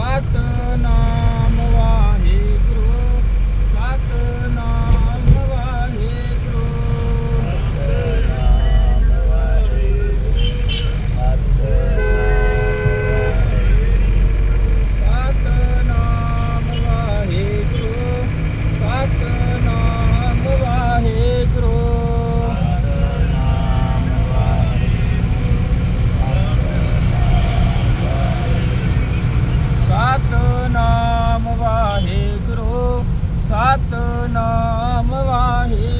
batata. ਸਤ ਨਾਮ ਵਾਹੀ।